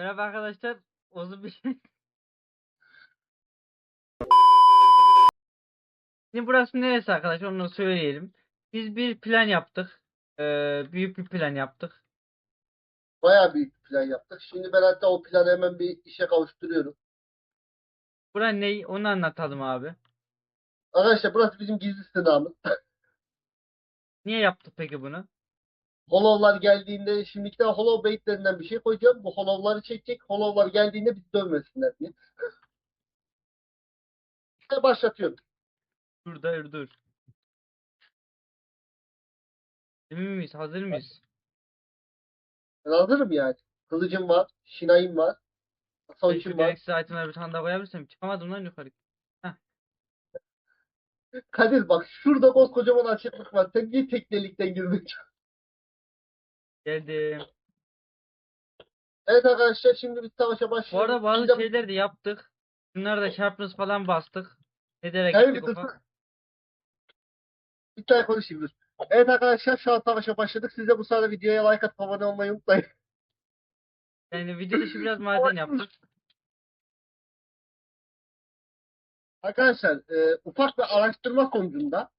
Merhaba arkadaşlar. Uzun bir şey. Şimdi burası neresi arkadaşlar onu söyleyelim. Biz bir plan yaptık. Ee, büyük bir plan yaptık. Bayağı büyük bir plan yaptık. Şimdi ben hatta o planı hemen bir işe kavuşturuyorum. Bura ne? Onu anlatalım abi. Arkadaşlar burası bizim gizli sınavımız. Niye yaptık peki bunu? Hollow'lar geldiğinde şimdi iki tane Hollow baitlerinden bir şey koyacağım. Bu Hollow'ları çekecek. Hollow'lar geldiğinde bizi dövmesinler diye. Ve başlatıyorum. Dur dur dur. Emin miyiz? Hazır mıyız? Ben hazırım yani. Kılıcım var. Şinayım var. Savaşım var. gereksiz itemleri bir tane daha koyabilirsem çıkamadım lan yukarı. Kadir bak şurada koskocaman açıklık var. Sen niye tek delikten girdin? Geldim. Evet arkadaşlar şimdi biz savaşa Bu başlıyoruz. arada bazı Bir de- şeyler de yaptık. Bunları da çarpınız falan bastık. Ne derek Hayır, gittik dur, ufak. Bir tane konuşayım dur. Evet arkadaşlar şu an savaşa başladık. Siz de bu sırada videoya like atıp abone olmayı unutmayın. Yani video dışı biraz maden yaptık. Arkadaşlar e, ufak bir araştırma sonucunda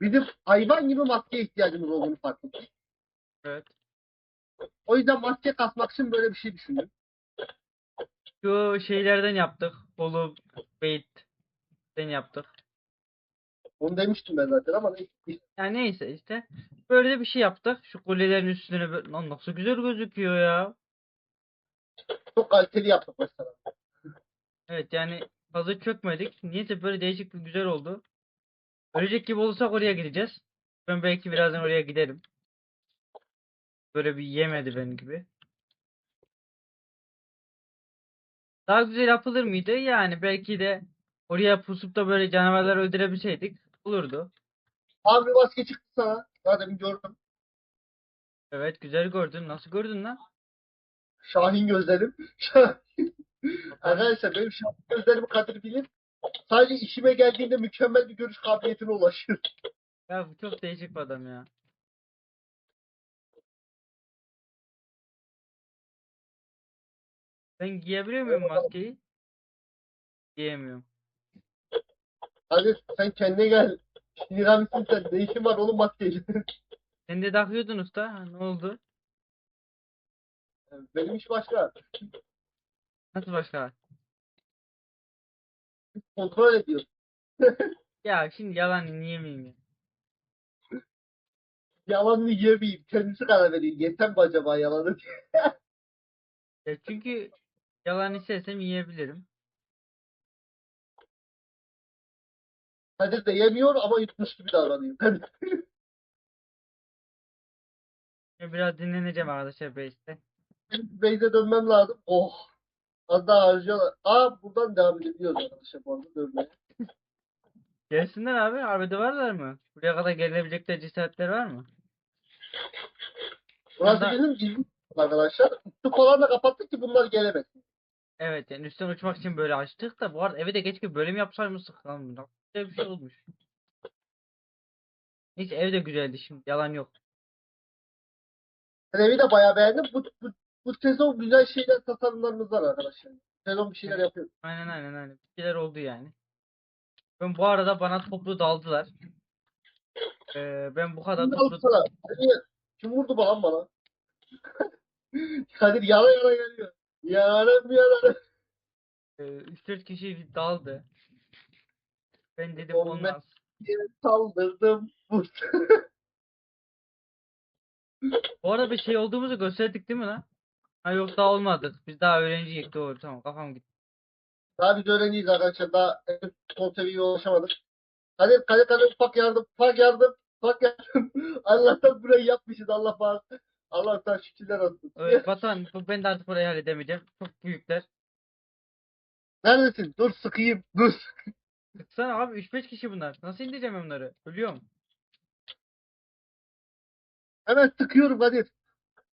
bizim hayvan gibi maskeye ihtiyacımız olduğunu fark ettik. Evet. O yüzden maske kasmak için böyle bir şey düşündüm. Şu şeylerden yaptık. Bolu Bait'ten yaptık. Onu demiştim ben zaten ama neyse. Yani neyse işte. Böyle de bir şey yaptık. Şu kulelerin üstüne böyle... Lan nasıl güzel gözüküyor ya. çok kaliteli yaptık mesela. Evet yani fazla çökmedik. Niyeyse böyle değişik bir güzel oldu. Ölecek gibi olursak oraya gideceğiz. Ben belki birazdan oraya giderim. Böyle bir yemedi benim gibi. Daha güzel yapılır mıydı? Yani belki de oraya pusup da böyle canavarları öldürebilseydik olurdu. Abi maske çıktı sana. Zaten gördüm. Evet güzel gördün. Nasıl gördün lan? Şahin gözlerim. Şahin. Arkadaşlar benim şahin gözlerimi Kadir bilir. Sadece işime geldiğinde mükemmel bir görüş kabiliyetine ulaşır. Ya bu çok değişik bir adam ya. Ben giyebiliyor muyum maskeyi? Giyemiyorum. Hadi sen kendine gel. Sinirlenmişsin sen. Ne işin var oğlum maskeyle? Sen de takıyordun usta. Ha, ne oldu? Benim iş başka. Nasıl başka? Kontrol ediyoruz. Ya şimdi yalan yiyemeyeyim ya. Yalanını yemeyeyim. Kendisi karar veriyor. Yesem mi acaba yalanı? Ya çünkü yalan istesem yiyebilirim. Kadir de yemiyor ama yutmuş gibi davranıyor. Ya biraz dinleneceğim arkadaşlar. Benim Beyze dönmem lazım. Oh. Az daha harcıyorlar. Aa buradan devam edebiliyoruz arkadaşlar bu arada dönmeye. Gelsinler abi. Arbede varlar mı? Buraya kadar gelebilecekler cesaretler var mı? Burası bizim gizli arkadaşlar. Üstü falan da kapattık ki bunlar gelemesin. Evet yani üstten uçmak için böyle açtık da bu arada eve de keşke bölüm yapsaymıştık lan. Nasıl güzel bir şey olmuş. Neyse ev de güzeldi şimdi yalan yok. Ben evi de bayağı beğendim. Bu, bu, bu sezon güzel şeyler tasarımlarımız var arkadaşlar. Sezon bir şeyler yapıyor. Aynen aynen aynen. Bir şeyler oldu yani. Ben bu arada bana toplu daldılar. Ee, ben bu kadar Şimdi toplu sana. Vurdu bana bana? Kadir yana yana geliyor. Yana yana. e, 3-4 kişi daldı. Ben dedim Oğlum ben- olmaz. Saldırdım. Bu arada bir şey olduğumuzu gösterdik değil mi lan? Ha yok daha olmadık. Biz daha öğrenciyiz doğru tamam kafam gitti. Daha biz öğrenciyiz arkadaşlar. Daha henüz son seviyeye ulaşamadık. Kadir, Kadir, Kadir ufak yardım, ufak yardım, ufak yardım. Allah'tan burayı yapmışız. Allah var. Allah'tan şükürler olsun. Evet Batuhan bu- ben de artık burayı halledemeyeceğim. Çok büyükler. Neredesin? Dur sıkayım. Dur. Sıksana abi 3-5 kişi bunlar. Nasıl indireceğim ben bunları? Ölüyorum. Hemen sıkıyorum Kadir.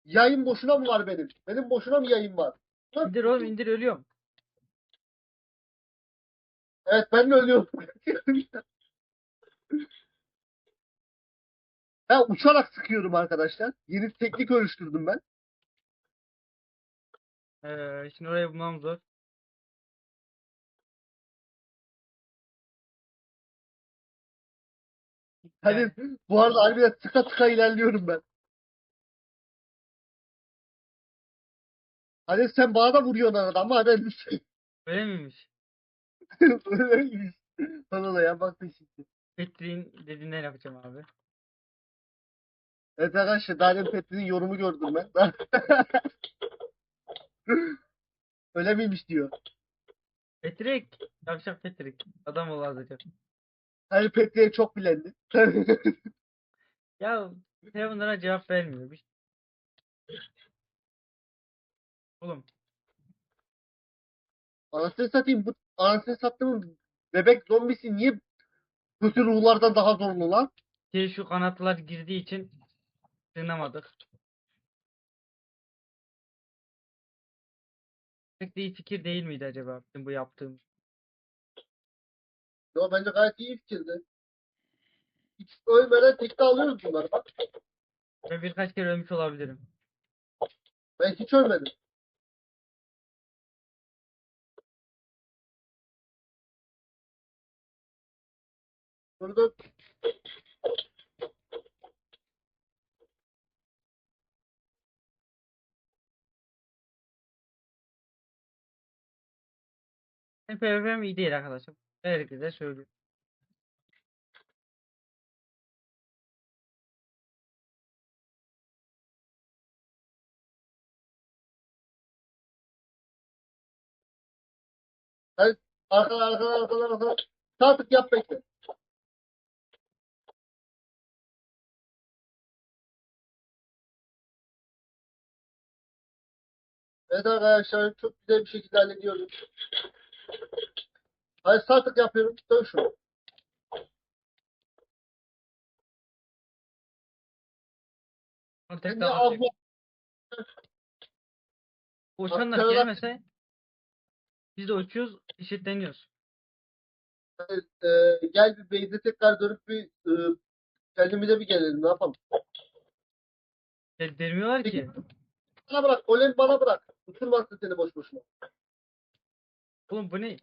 Yayın boşuna mı var benim? Benim boşuna mı yayın var? İndir oğlum indir ölüyorum. Evet ben de ölüyorum. ben uçarak sıkıyorum arkadaşlar. Yeni teknik oluşturdum ben. Ee, şimdi orayı bulmam zor. Hani bu arada harbiden tıka tıka ilerliyorum ben. Hani sen bana da vuruyorsun arada ama hani Öyle miymiş? Öyleymiş. Bana da ya bak şimdi. Petri'nin dediğinden yapacağım abi. Evet arkadaşlar daha demin Petri'nin yorumu gördüm ben. Öyle miymiş diyor. Petrik. Yavşak Petrik. Adam ol azıcık. Hani Petri'ye çok bilendi. Ya telefonlara cevap vermiyor. Bir... Oğlum Anasını satayım bu anasını sattığım bebek zombisi niye kötü ruhlardan daha zorlu lan? ki şu kanatlar girdiği için sığınamadık. Pek de iyi fikir değil miydi acaba bizim bu yaptığım? Yo bence gayet iyi fikirdi. Hiç ölmeden tekte alıyoruz bunları bak. Ben birkaç kere ölmüş olabilirim. Ben hiç ölmedim. Burada PvP'm iyi değil arkadaşım. Herkese söylüyorum. arkada arkada arkada arkada. Sağ tık yap bekle. Evet arkadaşlar çok güzel bir şekilde hallediyoruz. Hayır tık yapıyorum. Dön şunu. Niye atayım. abla Uçanlar Aşağıdan- gelmese biz de uçuyoruz, eşitleniyoruz. e, gel bir base'e tekrar dönüp bir e, kendimize bir gelelim ne yapalım. Del delmiyorlar Peki. ki. Bana bırak. Golem bana bırak. Uçurmazsın seni boş boşuna. Oğlum bu ne?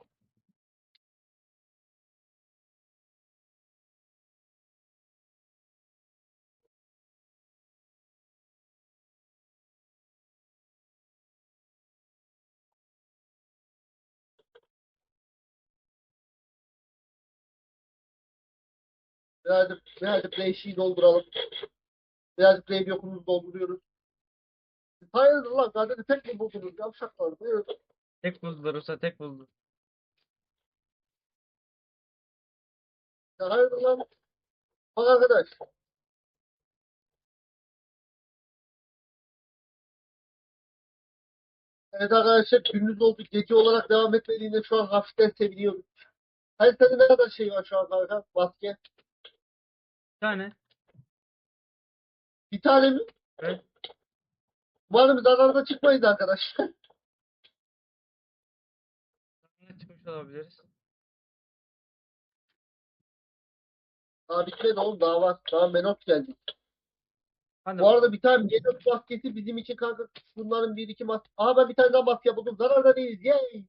Birazcık, birazcık değişiği dolduralım. Birazcık rave yokumuzu dolduruyoruz. Hayırdır lan? Zaten tek mi buldunuz? Yavşaklar. Buyurun. Tek buldular olsa tek buldu. Ya hayırdır lan? Bak arkadaş. Evet arkadaşlar gündüz oldu. Gece olarak devam etmediğinde şu an hafiften seviniyorum. Hayır senin ne kadar şey var şu an kanka? Maske. Bir tane. Bir tane mi? Evet. Umarım zararda çıkmayız arkadaşlar. Ne çıkmış olabiliriz. Daha bitmedi oğlum. Daha var. Daha menot geldi. Hadi Bu arada bir tane menot maskesi bizim için kanka bunların bir iki maske. Aha ben bir tane daha maske buldum. Zararda değiliz. Yay!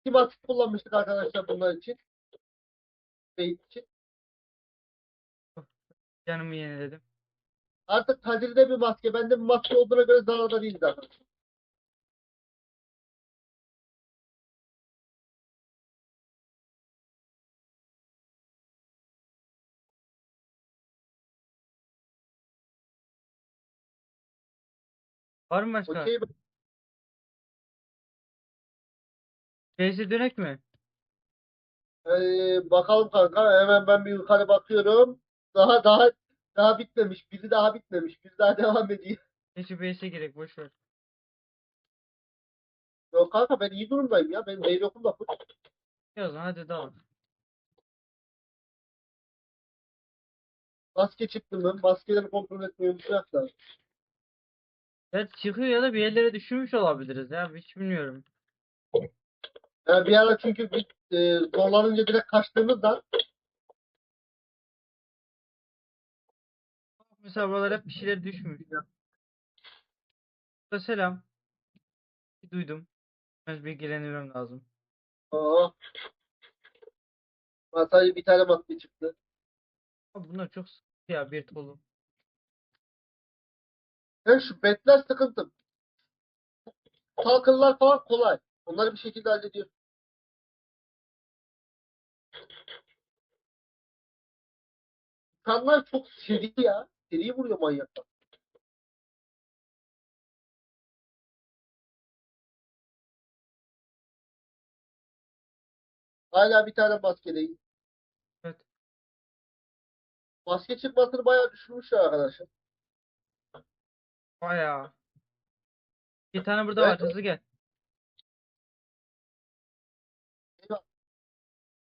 İki maske kullanmıştık arkadaşlar bunlar için. Beyt için. canımı yeniledim. Artık Kadir'de bir maske, bende bir maske olduğuna göre zararda değiliz arkadaşlar. Var mı başka? Okey Face'e dönek mi? Ee, bakalım kanka. Hemen ben bir yukarı bakıyorum. Daha daha daha bitmemiş. Biri daha bitmemiş. Biri daha devam ediyor. Neyse base'e gerek boş ver. Yok kanka ben iyi durumdayım ya. Benim mail yokum da full. Ya o zaman hadi devam. Maske çıktı mı? Maskeleri kontrol etmeyi unutmayacaklar. Ya çıkıyor ya da bir yerlere düşürmüş olabiliriz ya. Hiç bilmiyorum. Yani bir ara çünkü biz e, zorlanınca direkt kaçtığımızda Mesela buralar hep bir şeyler düşmüş. Selam. Duydum. Ben bilgilenmem lazım. Aa. Masayı bir tane maske çıktı. Abi bunlar çok sıkıntı ya bir tolu. Ben şu betler sıkıntı. Talkınlar falan kolay. Onları bir şekilde hallediyor. İnsanlar çok seri ya. Seri vuruyor manyaklar. Hala bir tane maskedeyim. Evet. Maske çıkmasını bayağı düşürmüşler arkadaşlar. Bayağı. Bir tane burada var. Hızlı gel.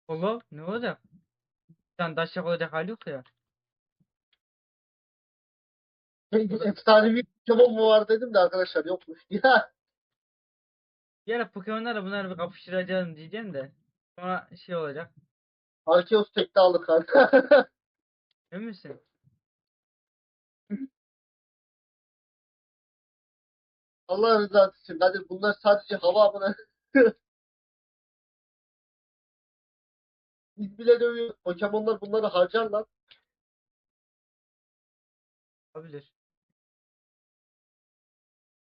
Allah ne olacak? Bir tane daşak olacak hali yok ya. Efsanevi bir Pokemon mu var dedim de arkadaşlar yokmuş. Ya Bir ara Pokemon'larla bunları bir kapıştıracağım diyeceğim de. Sonra şey olacak. Arceus tekte aldık kanka. Emin misin? Allah rızası için. Hadi bunlar sadece hava abone. Biz bile dövüyoruz. Pokemonlar bunları harcarlar. Olabilir.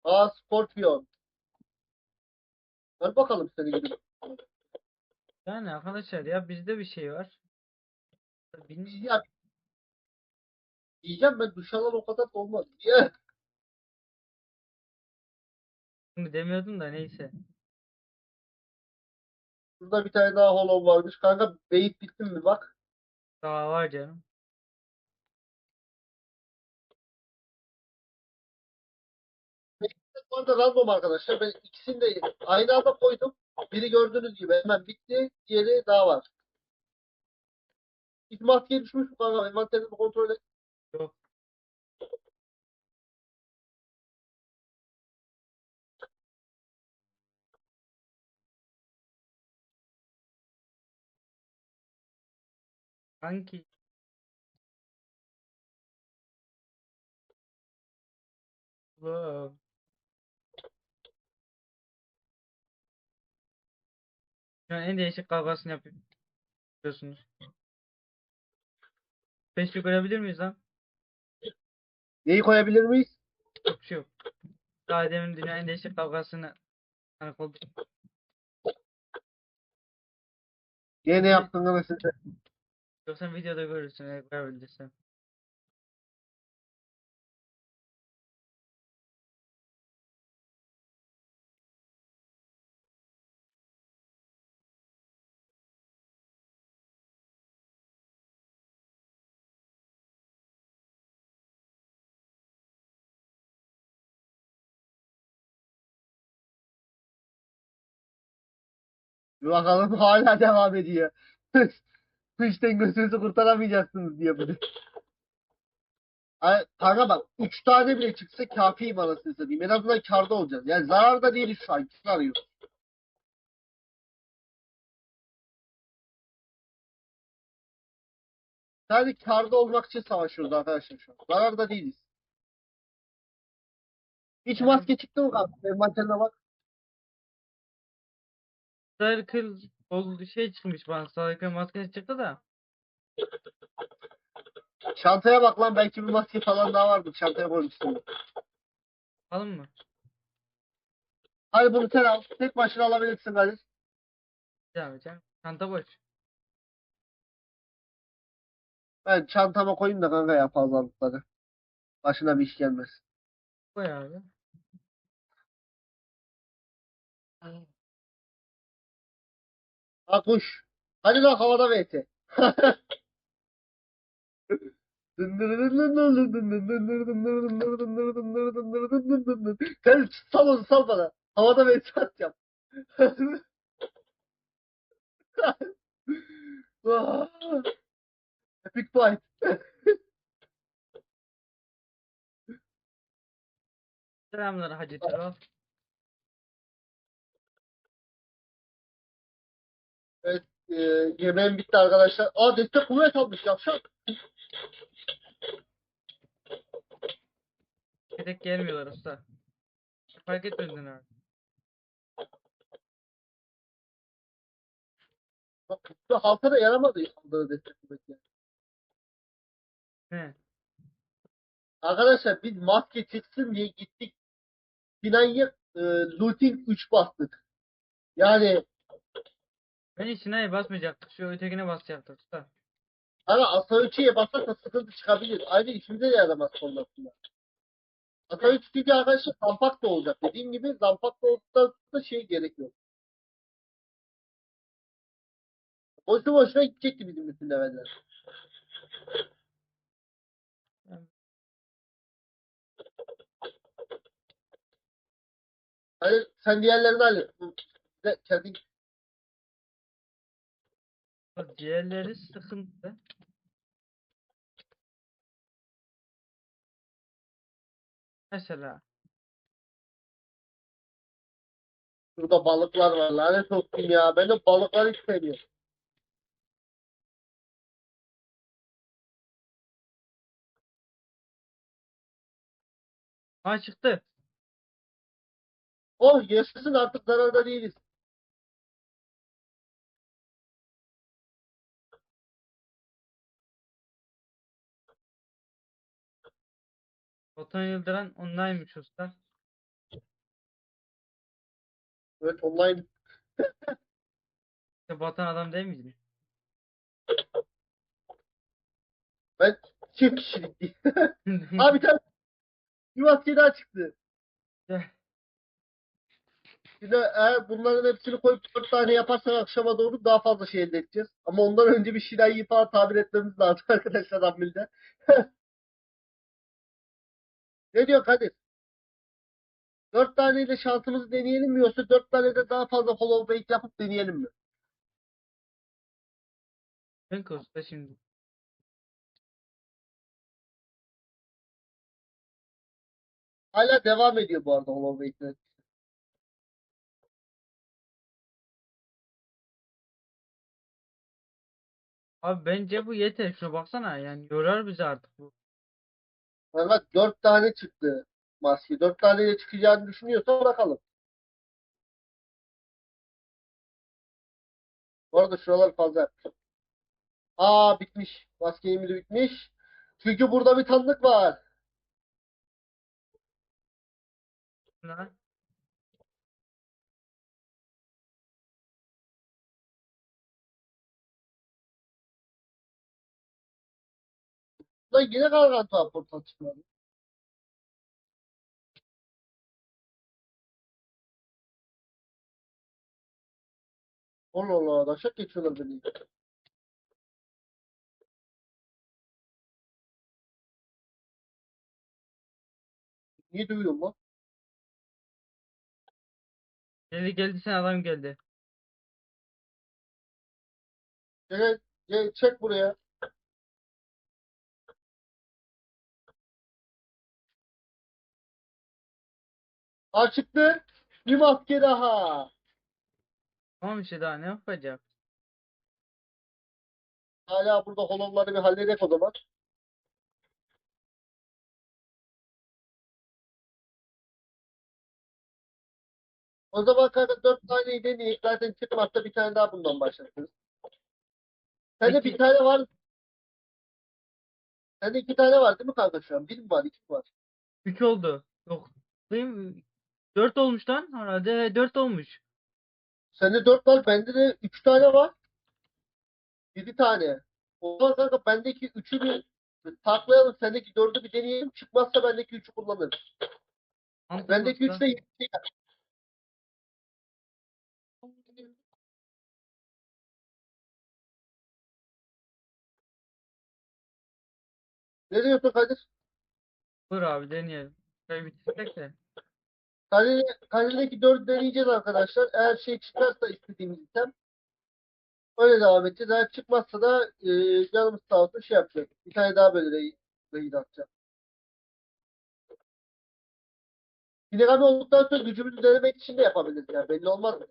Aa Scorpion. Ver bakalım seni gibi. Yani arkadaşlar ya bizde bir şey var. Bilmiyorum. Ya, diyeceğim ben duş alan o kadar da olmaz. Demiyordum da neyse. Burada bir tane daha hollow varmış. Kanka beyit bittin mi bak. Daha var canım. Bu arada random arkadaşlar. Ben ikisini de aynı anda koydum. Biri gördüğünüz gibi hemen bitti. Diğeri daha var. İlk maskeye düşmüş mü kanka? Envanterini kontrol et. Yok. Şu an en değişik kavgasını yapıyorum. Biliyorsunuz. Beşli görebilir miyiz lan? Neyi koyabilir miyiz? Yok şey yok. Daha demin dünya en değişik kavgasını tanık olduk. Yine ne yaptın sen? Yoksa videoda görürsün eğer. Bir bakalım hala devam ediyor. Kıştan gözünüzü kurtaramayacaksınız diye bunu. Ay, kanka bak 3 tane bile çıksa kafiyim anasını satayım. En azından karda olacağız. Yani zararda değiliz şu an. Kar arıyoruz. Sadece karda olmak için savaşıyoruz arkadaşlar şu an. Zararda değiliz. Hiç maske çıktı mı kanka? Envanterine bak. Circle oldu şey çıkmış bana. Circle maskesi çıktı da. Çantaya bak lan belki bir maske falan daha vardır. Çantaya koymuşsun. Alın mı? Hadi bunu sen al. Tek başına alabilirsin Kadir. Devam edeceğim. Çanta boş. Ben çantama koyayım da kanka ya fazlalıkları. Başına bir iş gelmez. Koy abi. Ha. Hadi lan havada VT. Sen sal onu sal bana. Havada VT atacağım. Epic fight. Selamlar Hacı Tırol. E, yemeğim bitti arkadaşlar. Aa destek kuvvet almış yavşak. Tek gelmiyorlar usta. Fark etmedin abi. Bak, bu halka da yaramadı aldığı desteklemek. yani. Ne? Arkadaşlar biz maske çıksın diye gittik. Binayı e, looting 3 bastık. Yani Ben Sinan'ya basmayacaktık. Şu ötekine basacaktık. Usta. Ama asa 3'e basarsa sıkıntı çıkabilir. Ayrıca işimize de yaramaz sonrasında. Asa 3 çünkü arkadaşlar zampakt da olacak. Dediğim gibi zampakt da olduktan sonra şey gerekiyor. Boşu boşuna gidecekti bizim bütün leveller. Hani sen diğerlerini hallet. Kendin Bak Diğerleri sıkıntı. Mesela. Şurada balıklar var. Lanet olsun ya. Ben de balıkları hiç sevmiyorum. Ha çıktı. Oh yaşasın artık zararda değiliz. Batuhan Yıldıran online'mış usta. Evet online. İşte Batuhan adam değil miydi? Ben çift kişilik değil. Abi bir tane bir maske daha çıktı. Bir de eğer bunların hepsini koyup dört tane yaparsak akşama doğru daha fazla şey elde edeceğiz. Ama ondan önce bir şirayı falan tabir etmemiz lazım arkadaşlar Ambil'de. Ne diyor Kadir? Dört taneyle şansımızı deneyelim mi yoksa dört tane de daha fazla follow bait yapıp deneyelim mi? Kanka usta şimdi. Hala devam ediyor bu arada follow bait'ler. Abi bence bu yeter. Şuna baksana yani yorar bizi artık bu. Fakat dört tane çıktı maske. Dört taneyle çıkacağını düşünüyorsa bırakalım. Bu arada şuralar fazla. Aa bitmiş. Maske yemini bitmiş. Çünkü burada bir tanıdık var. Lan. Lan yine Garganta çıkmadı. Allah Allah. Daşak geçiyorlar beni. Niye dövüyorum lan? Geldi geldi sen adam geldi. Gel, gel çek buraya. Aa çıktı. Bir maske daha. Tamam işte daha ne yapacak? Hala burada holonları bir halledek o zaman. O zaman kanka dört taneyi deneyip zaten çıkmazsa bir tane daha bundan başlatırız. Sende Peki. bir tane var. Sende iki tane var değil mi kanka şu an? Bir mi var? iki mi var? 3 oldu. Yok. Benim 4 olmuş lan herhalde. 4 olmuş. Sende dört var. Bende de üç tane var. Yedi tane. O zaman kanka bendeki üçü bir saklayalım. Sendeki dördü bir deneyelim. Çıkmazsa bendeki üçü kullanırız. Mantıklı Bendeki usta. üç de yedi. Ne diyorsun Kadir? Dur abi deneyelim. Şöyle bitirsek de. Kadir, Kadir'deki dördü deneyeceğiz arkadaşlar. Eğer şey çıkarsa istediğimiz item öyle devam edeceğiz. Eğer çıkmazsa da e, canımız sağ olsun şey yapacağız. Bir tane daha böyle reyi, reyi atacağız. Pinagami olduktan sonra gücümüzü denemek için de yapabiliriz yani. Belli olmaz mı?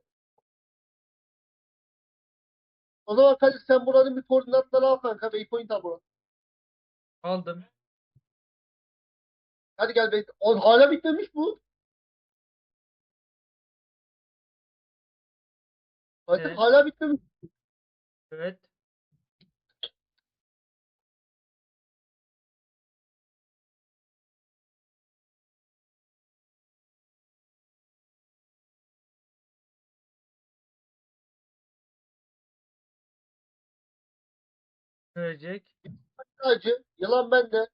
O zaman Kadir sen buranın bir koordinatları al kanka. Waypoint al buranın. Aldım. Hadi gel Waypoint. O hala bitmemiş bu. Fatih Evet. hala bitmemiş. Evet. Verecek. Acı. Yalan bende.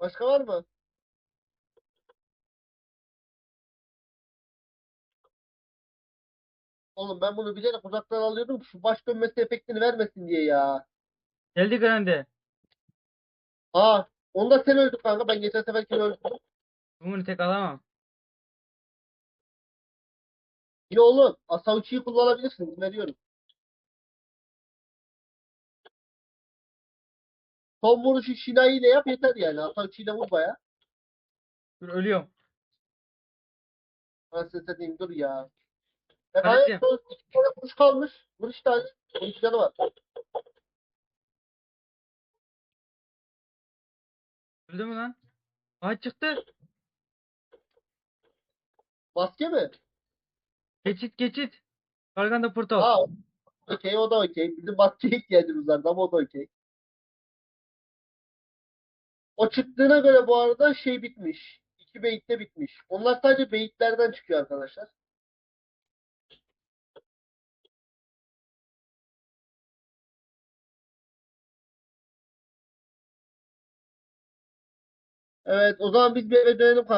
Başka var mı? Oğlum ben bunu bilerek uzaktan alıyordum. Şu baş dönmesi efektini vermesin diye ya. Geldi Grande. Aa, onu da sen öldün kanka. Ben geçen seferkini öldüm. Bunu tek alamam. İyi oğlum. Asauchi'yi kullanabilirsin. Veriyorum. Son vuruşu Shinai ile yap yeter yani. Asauchi ile vur baya. Dur ölüyorum. Ben size diyeyim dur ya. E, Kardeşim. gayet son iki tane vuruş kalmış. Vuruş tane. 12 canı var. Öldü mü lan? Aha çıktı. Maske mi? Geçit geçit. Karganda portal. Aa, okey o da okey. Bizim maskeye ihtiyacımız vardı ama o da okey. O çıktığına göre bu arada şey bitmiş. İki beyitte bitmiş. Onlar sadece beyitlerden çıkıyor arkadaşlar. Evet o zaman biz bir eve dönelim kanka.